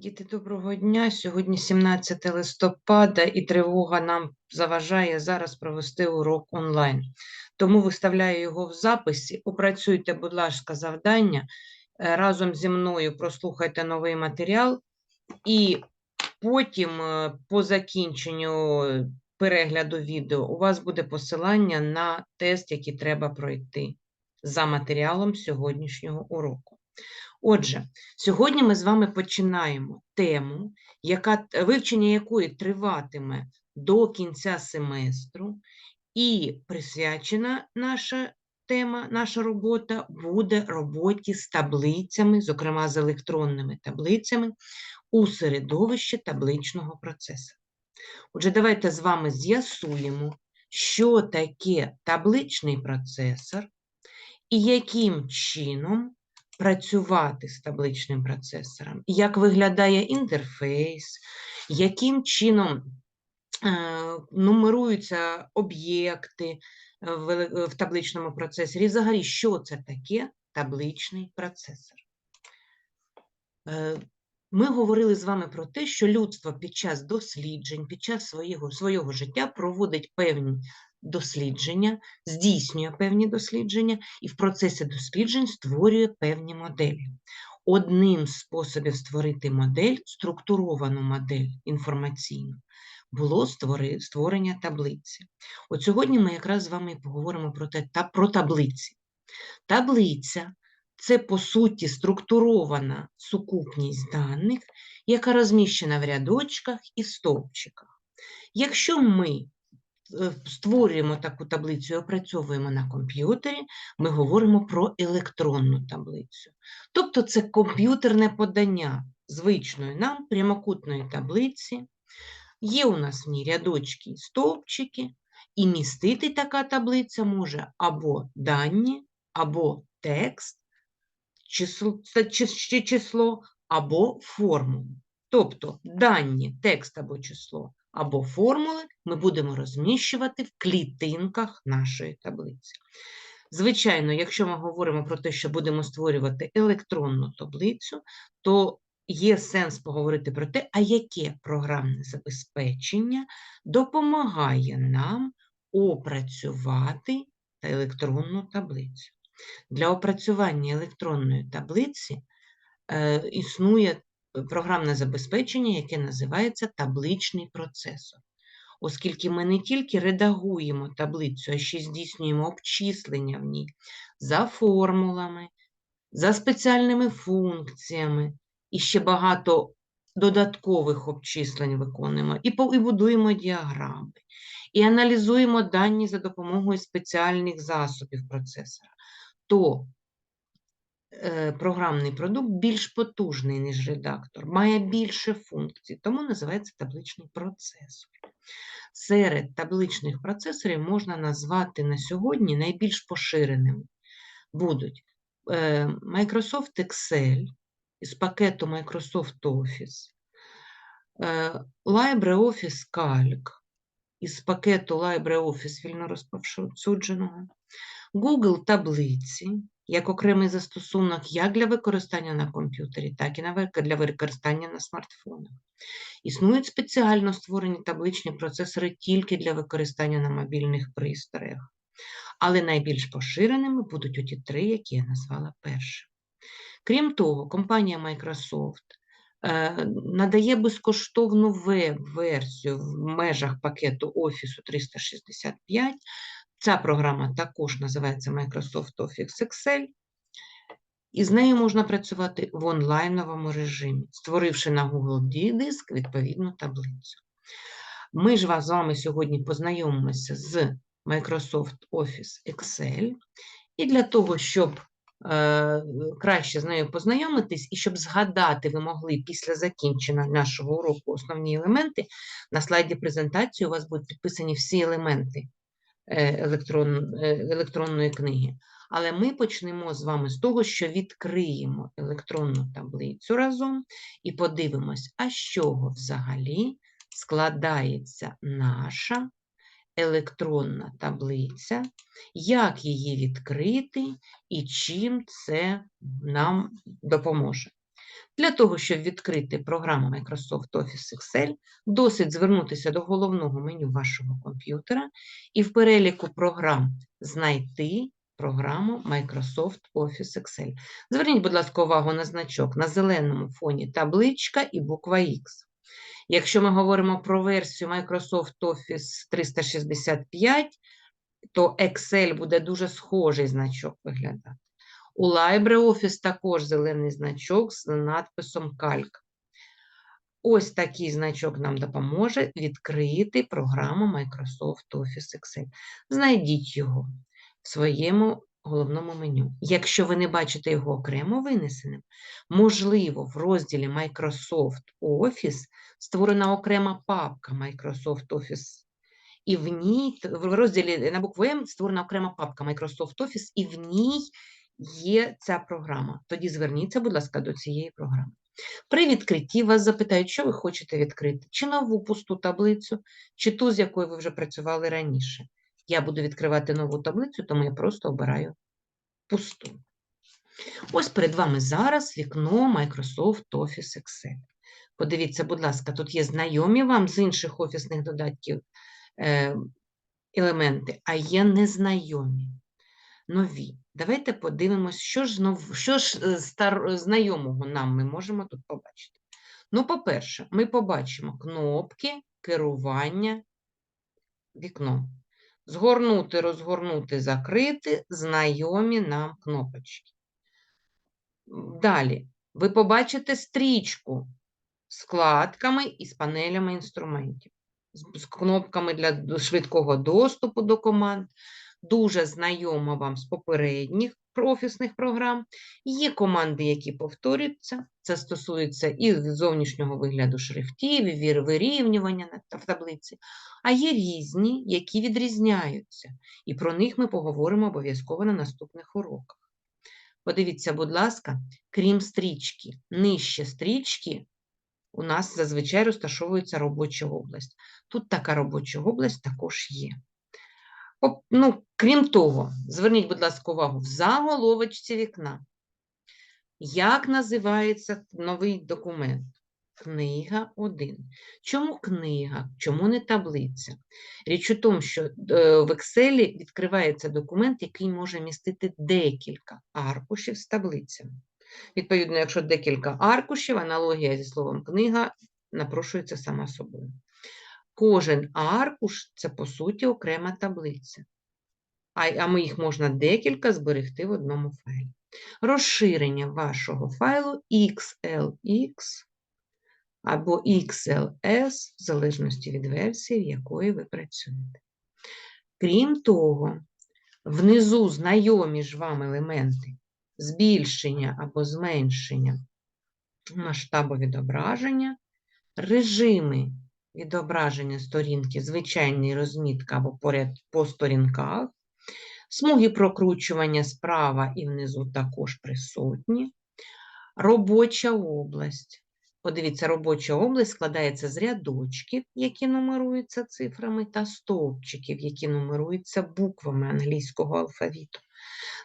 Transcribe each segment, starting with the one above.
Діти, доброго дня. Сьогодні 17 листопада, і тривога нам заважає зараз провести урок онлайн. Тому виставляю його в записі. Опрацюйте, будь ласка, завдання. Е, Разом зі мною прослухайте новий матеріал, і потім, е, по закінченню перегляду відео, у вас буде посилання на тест, який треба пройти за матеріалом сьогоднішнього уроку. Отже, сьогодні ми з вами починаємо тему, яка, вивчення якої триватиме до кінця семестру, і присвячена наша тема, наша робота буде роботі з таблицями, зокрема з електронними таблицями, у середовищі табличного процесу. Отже, давайте з вами з'ясуємо, що таке табличний процесор і яким чином працювати з табличним процесором, як виглядає інтерфейс, яким чином е, нумеруються об'єкти в, табличному процесорі, взагалі, що це таке табличний процесор. Е, Ми говорили з вами про те, що людство під час досліджень, під час свого, свого життя проводить певні дослідження, здійснює певні дослідження і в процесі досліджень створює певні моделі. Одним з способів створити модель, структуровану модель інформаційну, було створення таблиці. От сьогодні ми якраз з вами поговоримо про, те, та, про таблиці. Таблиця це, по суті, структурована сукупність даних, яка розміщена в рядочках і стовпчиках. Якщо ми створюємо таку таблицю і опрацьовуємо на комп'ютері, ми говоримо про електронну таблицю. Тобто це комп'ютерне подання звичної нам прямокутної таблиці. Є у нас в ній рядочки і стовпчики, і містити така таблиця може або дані, або текст, число, число, або формулу. Тобто дані, текст або число, або формули ми будемо розміщувати в клітинках нашої таблиці. Звичайно, якщо ми говоримо про те, що будемо створювати електронну таблицю, то є сенс поговорити про те, а яке програмне забезпечення допомагає нам опрацювати електронну таблицю. Для опрацювання електронної таблиці е, існує програмне забезпечення, яке називається табличний процесор. Оскільки ми не тільки редагуємо таблицю, а ще здійснюємо обчислення в ній за формулами, за спеціальними функціями і ще багато додаткових обчислень виконуємо, і, будуємо діаграми, і аналізуємо дані за допомогою спеціальних засобів процесора, то програмний продукт більш потужний, ніж редактор, має більше функцій, тому називається табличний процесор. Серед табличних процесорів можна назвати на сьогодні найбільш поширеними. Будуть е, Microsoft Excel із пакету Microsoft Office, е, LibreOffice Calc із пакету LibreOffice вільно розповсюдженого, Google таблиці як окремий застосунок як для використання на комп'ютері, так і для використання на смартфонах. Існують спеціально створені табличні процесори тільки для використання на мобільних пристроях. Але найбільш поширеними будуть оті три, які я назвала перше. Крім того, компанія Microsoft е, надає безкоштовну веб-версію в межах пакету Office 365. Ця програма також називається Microsoft Office Excel. І з нею можна працювати в онлайновому режимі, створивши на Google диск відповідну таблицю. Ми ж з вами сьогодні познайомимося з Microsoft Office Excel. І для того, щоб е, краще з нею познайомитись і щоб згадати ви могли після закінчення нашого уроку основні елементи, на слайді презентації у вас будуть підписані всі елементи електрон, е, електронної книги. Але ми почнемо з вами з того, що відкриємо електронну таблицю разом і подивимось, а з чого взагалі складається наша електронна таблиця, як її відкрити і чим це нам допоможе. Для того, щоб відкрити програму Microsoft Office Excel, досить звернутися до головного меню вашого комп'ютера і в переліку програм знайти програму Microsoft Office Excel. Зверніть, будь ласка, увагу на значок на зеленому фоні табличка і буква X. Якщо ми говоримо про версію Microsoft Office 365, то Excel буде дуже схожий значок виглядати. У LibreOffice також зелений значок з надписом Кальк. Ось такий значок нам допоможе відкрити програму Microsoft Office Excel. Знайдіть його в своєму головному меню. Якщо ви не бачите його окремо винесеним, можливо, в розділі Microsoft Office створена окрема папка Microsoft Office. І в ній, в розділі на букву М створена окрема папка Microsoft Office, і в ній є ця програма. Тоді зверніться, будь ласка, до цієї програми. При відкритті вас запитають, що ви хочете відкрити: чи нову пусту таблицю, чи ту, з якою ви вже працювали раніше. Я буду відкривати нову таблицю, тому я просто обираю пусту. Ось перед вами зараз вікно Microsoft Office Excel. Подивіться, будь ласка, тут є знайомі вам з інших офісних додатків е, елементи, а є незнайомі, нові. Давайте подивимось, що ж, знов, що ж е, стар, знайомого нам ми можемо тут побачити. Ну, по-перше, ми побачимо кнопки керування вікном. Згорнути, розгорнути, закрити знайомі нам кнопочки. Далі ви побачите стрічку з вкладками і з панелями інструментів, з кнопками для швидкого доступу до команд. Дуже знайома вам з попередніх офісних програм. Є команди, які повторюються. Це стосується і зовнішнього вигляду шрифтів, і вирівнювання в таблиці. А є різні, які відрізняються. І про них ми поговоримо обов'язково на наступних уроках. Подивіться, будь ласка, крім стрічки, нижче стрічки у нас зазвичай розташовується робоча область. Тут така робоча область також є. Ну, крім того, зверніть, будь ласка, увагу, в заголовочці вікна. Як називається новий документ? Книга 1. Чому книга? Чому не таблиця? Річ у тому, що е, в Excel відкривається документ, який може містити декілька аркушів з таблицями. Відповідно, якщо декілька аркушів, аналогія зі словом книга напрошується сама собою. Кожен аркуш це по суті окрема таблиця. А, ми їх можна декілька зберегти в одному файлі. Розширення вашого файлу XLX або XLS, в залежності від версії, в якої ви працюєте. Крім того, внизу знайомі ж вам елементи збільшення або зменшення масштабу відображення, режими відображення сторінки, звичайний розмітка або поряд по сторінках, смуги прокручування справа і внизу також присутні, робоча область. Подивіться, робоча область складається з рядочків, які нумеруються цифрами, та стовпчиків, які нумеруються буквами англійського алфавіту.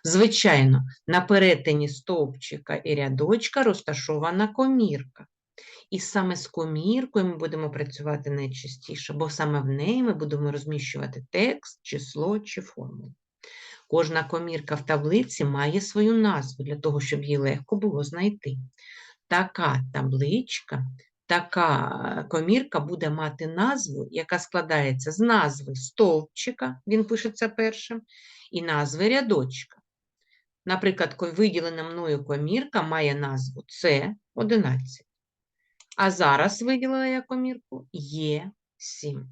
Звичайно, на перетині стовпчика і рядочка розташована комірка. І саме з коміркою ми будемо працювати найчастіше, бо саме в неї ми будемо розміщувати текст, число чи формулу. Кожна комірка в таблиці має свою назву для того, щоб її легко було знайти. Така табличка, така комірка буде мати назву, яка складається з назви стовпчика, він пишеться першим, і назви рядочка. Наприклад, виділена мною комірка має назву С11. А зараз виділила я комірку Е7.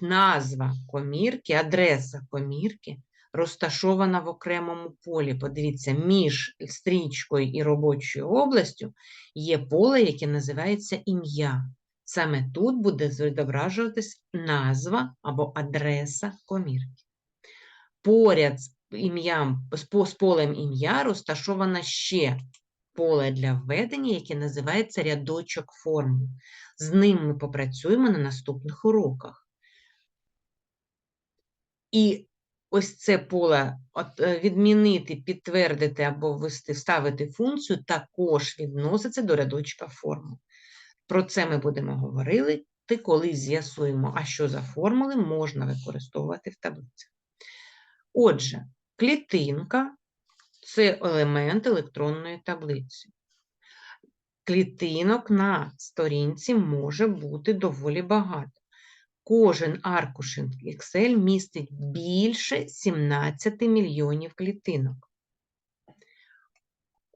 Назва комірки, адреса комірки розташована в окремому полі. Подивіться, між стрічкою і робочою областю є поле, яке називається ім'я. Саме тут буде відображуватись назва або адреса комірки. Поряд з ім'ям, з полем ім'я розташовано ще поле для введення, яке називається рядочок формул. З ним ми попрацюємо на наступних уроках. І ось це поле е, відмінити, підтвердити або ввести, вставити функцію, також відноситься до рядочка формул. Про це ми будемо говорити, коли з'ясуємо, а що за формули можна використовувати в таблицях. Отже, клітинка це елемент електронної таблиці. Клітинок на сторінці може бути доволі багато. Кожен аркуш Excel містить більше 17 мільйонів клітинок.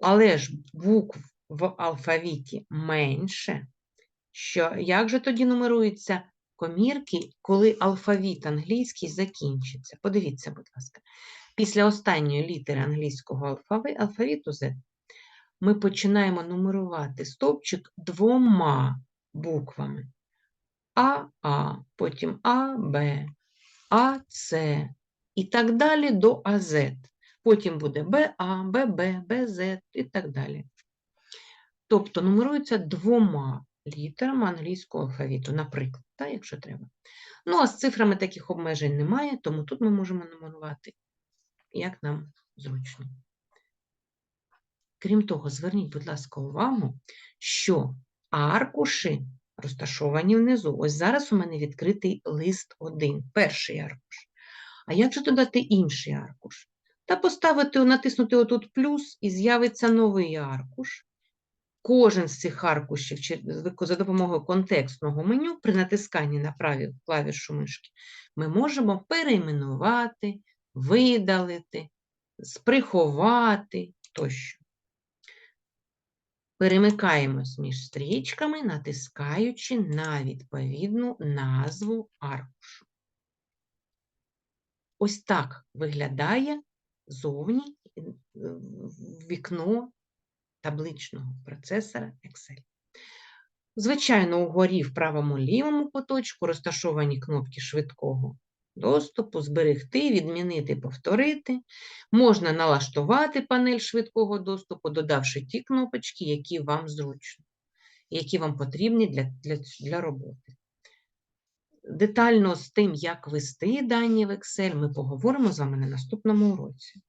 Але ж букв в алфавіті менше. Що, Як же тоді нумеруються комірки, коли алфавіт англійський закінчиться? Подивіться, будь ласка, після останньої літери англійського алфавіту Z ми починаємо нумерувати стовпчик двома буквами. АА, потім АБ, АЦ і так далі до АЗ. Потім буде БА, ББ, БЗ і так далі. Тобто нумерується двома літерами англійського алфавіту, наприклад, так, якщо треба. Ну, а з цифрами таких обмежень немає, тому тут ми можемо нумерувати, як нам зручно. Крім того, зверніть, будь ласка, увагу, що аркуші розташовані внизу. Ось зараз у мене відкритий лист один, перший аркуш. А як же додати інший аркуш? Та поставити, натиснути отут плюс і з'явиться новий аркуш. Кожен з цих аркушів за допомогою контекстного меню при натисканні на праві клавішу мишки ми можемо перейменувати, видалити, сприховати тощо. Перемикаємось між стрічками, натискаючи на відповідну назву аркушу. Ось так виглядає зовні вікно табличного процесора Excel. Звичайно, угорі в правому лівому куточку розташовані кнопки швидкого доступу, зберегти, відмінити, повторити. Можна налаштувати панель швидкого доступу, додавши ті кнопочки, які вам зручно, які вам потрібні для, для, для роботи. Детально з тим, як вести дані в Excel, ми поговоримо з вами на наступному уроці.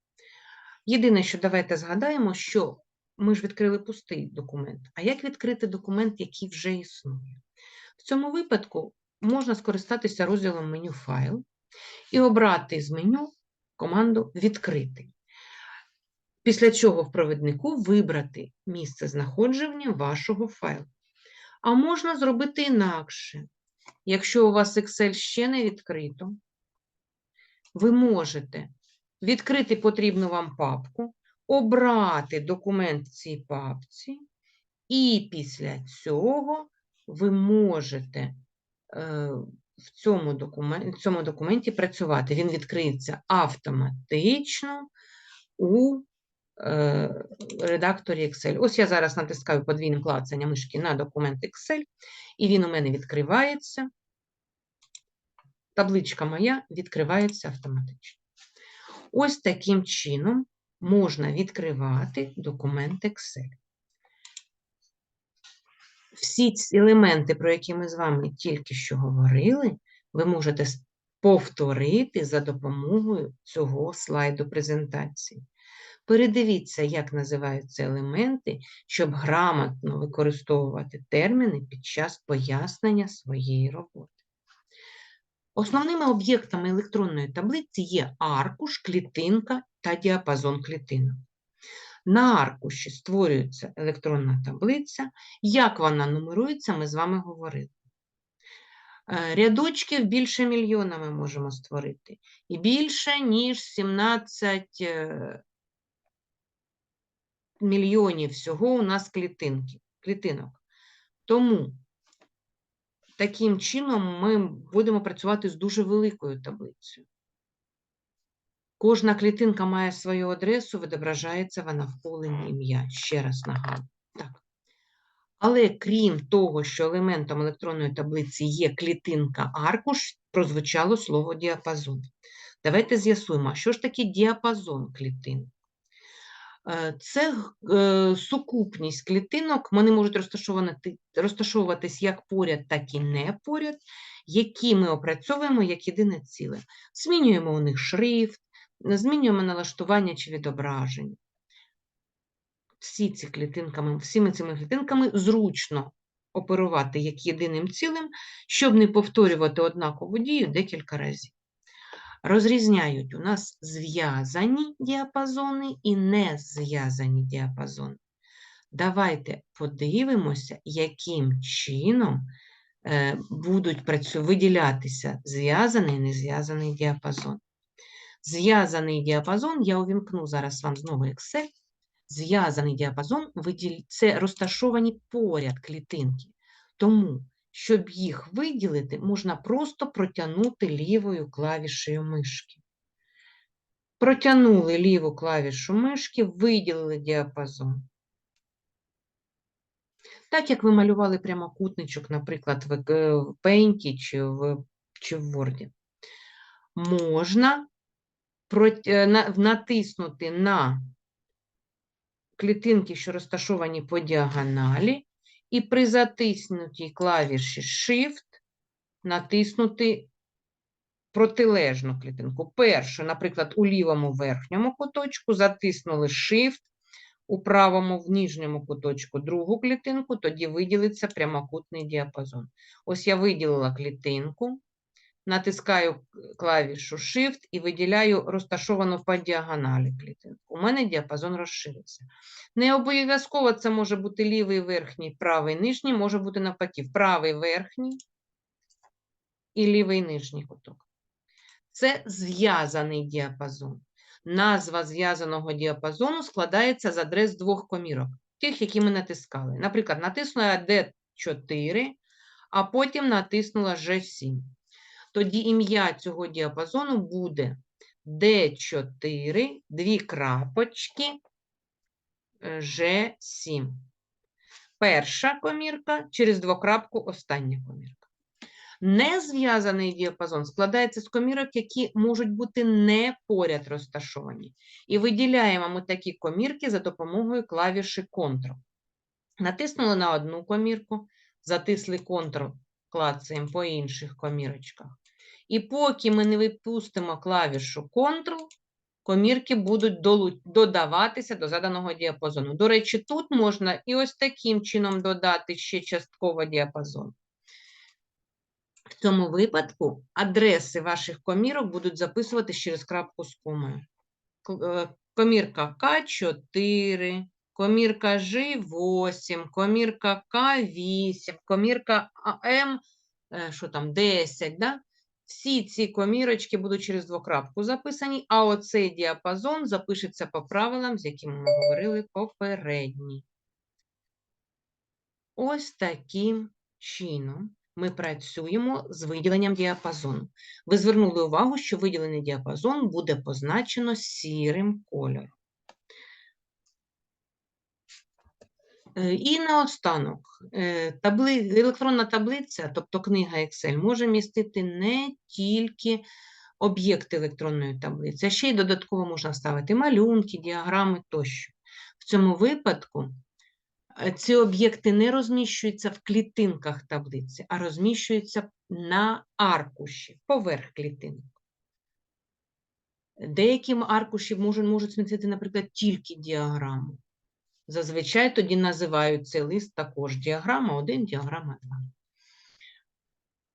Єдине, що давайте згадаємо, що ми ж відкрили пустий документ. А як відкрити документ, який вже існує? В цьому випадку можна скористатися розділом меню Файл і обрати з меню команду Відкрити. Після чого в провіднику вибрати місце знаходження вашого файлу. А можна зробити інакше. Якщо у вас Excel ще не відкрито, ви можете відкрити потрібну вам папку, обрати документ в цій папці, і після цього ви можете е, в цьому документі, в цьому документі працювати. Він відкриється автоматично у е, редакторі Excel. Ось я зараз натискаю подвійним клацанням мишки на документ Excel, і він у мене відкривається. Табличка моя відкривається автоматично. Ось таким чином можна відкривати документ Excel всі ці елементи, про які ми з вами тільки що говорили, ви можете повторити за допомогою цього слайду презентації. Передивіться, як називаються елементи, щоб грамотно використовувати терміни під час пояснення своєї роботи. Основними об'єктами електронної таблиці є аркуш, клітинка та діапазон клітинок. На аркуші створюється електронна таблиця. Як вона нумерується, ми з вами говорили. Е, рядочків більше мільйона ми можемо створити. І більше, ніж 17 е, мільйонів всього у нас клітинки, клітинок. Тому таким чином ми будемо працювати з дуже великою таблицею. Кожна клітинка має свою адресу, відображається вона в полені ім'я. Ще раз нагадую. Так. Але крім того, що елементом електронної таблиці є клітинка аркуш, прозвучало слово діапазон. Давайте з'ясуємо, що ж таке діапазон клітин. Е, Це е, сукупність клітинок, вони можуть розташовувати, розташовуватись як поряд, так і не поряд, які ми опрацьовуємо як єдине ціле. Змінюємо у них шрифт, змінюємо налаштування чи відображення. Всі ці клітинками, всіми цими клітинками зручно оперувати як єдиним цілим, щоб не повторювати однакову дію декілька разів. Розрізняють у нас зв'язані діапазони і незв'язані діапазони. Давайте подивимося, яким чином е, будуть виділятися зв'язаний і незв'язаний діапазон. Зв'язаний діапазон, я увімкну зараз вам знову Excel. Зв'язаний діапазон це розташовані поряд клітинки. Тому, щоб їх виділити, можна просто протягнути лівою клавішею мишки. Протягнули ліву клавішу мишки, виділили діапазон. Так як ви малювали прямокутничок, наприклад, в е, Paint чи в, чи в Word. Можна натиснути на клітинки, що розташовані по діагоналі, і при затиснутій клавіші Shift натиснути протилежну клітинку. Першу, наприклад, у лівому верхньому куточку затиснули Shift, у правому в нижньому куточку другу клітинку, тоді виділиться прямокутний діапазон. Ось я виділила клітинку, натискаю клавішу Shift і виділяю розташовану по діагоналі клітинку. У мене діапазон розширився. Не обов'язково це може бути лівий верхній, правий нижній, може бути навпаки, правий верхній і лівий нижній куток. Це зв'язаний діапазон. Назва зв'язаного діапазону складається з адрес двох комірок, тих, які ми натискали. Наприклад, натиснула D4, а потім натиснула G7. Тоді ім'я цього діапазону буде D4, дві крапочки, е, G7. Перша комірка через двокрапку остання комірка. Незв'язаний діапазон складається з комірок, які можуть бути не поряд розташовані. І виділяємо ми такі комірки за допомогою клавіші Ctrl. Натиснули на одну комірку, затисли Ctrl, клацаємо по інших комірочках. І поки ми не випустимо клавішу Ctrl, комірки будуть додаватися до заданого діапазону. До речі, тут можна і ось таким чином додати ще частково діапазон. В цьому випадку адреси ваших комірок будуть записувати через крапку з комою. Е, Комірка К4, комірка Ж8, комірка К8, комірка АМ, е, що там, 10, да? Всі ці комірочки будуть через двокрапку записані, а оцей діапазон запишеться по правилам, з якими ми говорили попередні. Ось таким чином ми працюємо з виділенням діапазону. Ви звернули увагу, що виділений діапазон буде позначено сірим кольором. І наостанок, е, табли... електронна таблиця, тобто книга Excel, може містити не тільки об'єкти електронної таблиці, а ще й додатково можна вставити малюнки, діаграми тощо. В цьому випадку е, ці об'єкти не розміщуються в клітинках таблиці, а розміщуються на аркуші, поверх клітинок. Деякі аркуші можуть, можуть змістити, наприклад, тільки діаграму. Зазвичай тоді називають цей лист також діаграма 1, діаграма 2.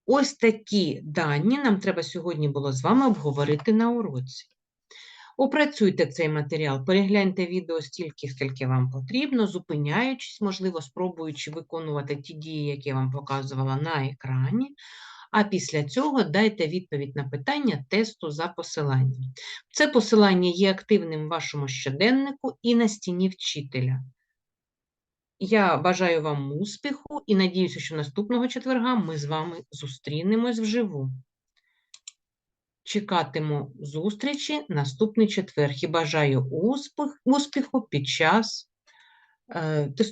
Ось такі дані нам треба сьогодні було з вами обговорити на уроці. Опрацюйте цей матеріал, перегляньте відео стільки, скільки вам потрібно, зупиняючись, можливо, спробуючи виконувати ті дії, які я вам показувала на екрані. А після цього дайте відповідь на питання тесту за посиланням. Це посилання є активним в вашому щоденнику і на стіні вчителя. Я бажаю вам успіху і надіюся, що наступного четверга ми з вами зустрінемось вживу. Чекатиму зустрічі наступний четвер і бажаю успіх, успіху під час е, тестування.